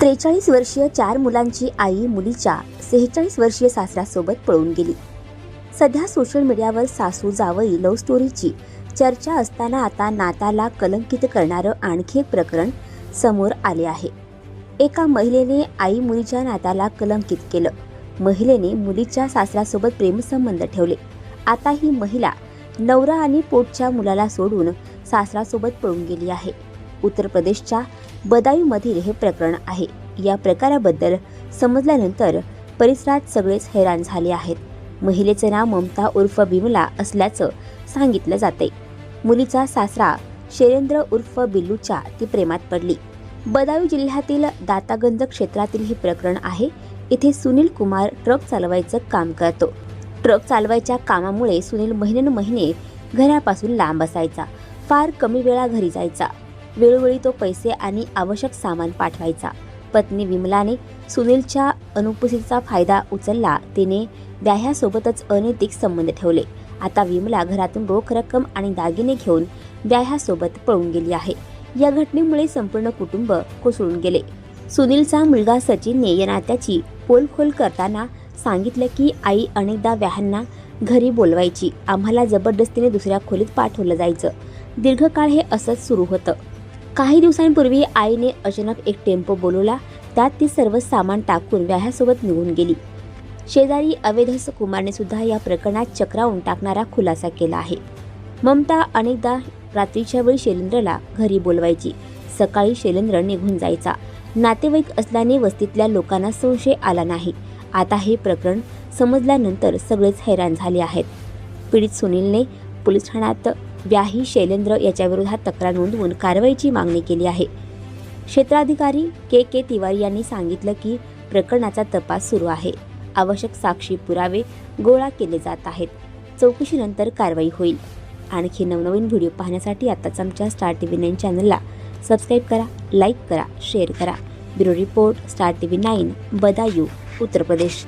त्रेचाळीस वर्षीय चार मुलांची आई मुलीच्या सेहेचाळीस वर्षीय सासऱ्यासोबत पळून गेली. सध्या सोशल मीडियावर सासू जावई लव्ह स्टोरीची चर्चा असताना आता नाताला कलंकित करणारं आणखी एक प्रकरण समोर आले आहे. एका महिलेने आई मुलीच्या नात्याला कलंकित केलं. महिलेने मुलीच्या सासऱ्यासोबत प्रेमसंबंध ठेवले. आता ही महिला नवरा आणि पोटच्या मुलाला सोडून सासऱ्यासोबत पळून गेली आहे. उत्तर प्रदेशच्या बदायूमधील हे प्रकरण आहे. या प्रकाराबद्दल समजल्यानंतर परिसरात सगळेच हैराण झाले आहेत. महिलेचे नाव ममता उर्फ बिमला असल्याचं सांगितलं जाते. मुलीचा सासरा शैलेंद्र उर्फ बिल्लूच्या ती प्रेमात पडली. बदायू जिल्ह्यातील दातागंज क्षेत्रातील हे प्रकरण आहे. इथे सुनील कुमार ट्रक चालवायचं काम करतो. ट्रक चालवायच्या कामामुळे सुनील महिन्यानुमहिने घरापासून लांब असायचा. फार कमी वेळा घरी जायचा. वेळोवेळी तो पैसे आणि आवश्यक सामान पाठवायचा. पत्नी विमलाने सुनीलच्या अनुपस्थितीचा फायदा उचलला. तिने व्याह्यासोबतच अनैतिक संबंध ठेवले. आता विमला घरातून रोख रक्कम आणि दागिने घेऊन व्याह्यासोबत पळून गेली आहे. या घटनेमुळे संपूर्ण कुटुंब कोसळून गेले. सुनीलचा मुलगा सचिनने या नात्याची पोलखोल करताना सांगितलं की आई अनेकदा व्याहांना घरी बोलवायची. आम्हाला जबरदस्तीने दुसऱ्या खोलीत पाठवलं जायचं. दीर्घकाळ हे असंच सुरू होतं. काही दिवसांपूर्वी आईने अचानक एक टेम्पो बोलवला. त्यात ती सर्व सामान टाकून व्याह्यासोबत निघून गेली. शेजारी अवेधस कुमारने सुद्धा या प्रकरणात चक्रावून टाकणारा खुलासा केला आहे. ममता अनेकदा रात्रीच्या वेळी शैलेंद्रला घरी बोलवायची. सकाळी शैलेंद्र निघून जायचा. नातेवाईक असल्याने वस्तीतल्या लोकांना संशय आला नाही. आता हे प्रकरण समजल्यानंतर सगळेच हैराण झाले आहेत. पीडित सुनीलने पोलीस ठाण्यात व्याही शैलेंद्र याच्याविरोधात तक्रार नोंदवून कारवाईची मागणी केली आहे. क्षेत्राधिकारी के के तिवारी यांनी सांगितलं की प्रकरणाचा तपास सुरू आहे. आवश्यक साक्षी पुरावे गोळा केले जात आहेत. चौकशीनंतर कारवाई होईल. आणखी नवनवीन व्हिडिओ पाहण्यासाठी आताच आमच्या स्टार टी व्ही नाईन चॅनलला सबस्क्राईब करा लाईक करा शेअर करा. Bureau report star T V nine Badaun Uttar Pradesh.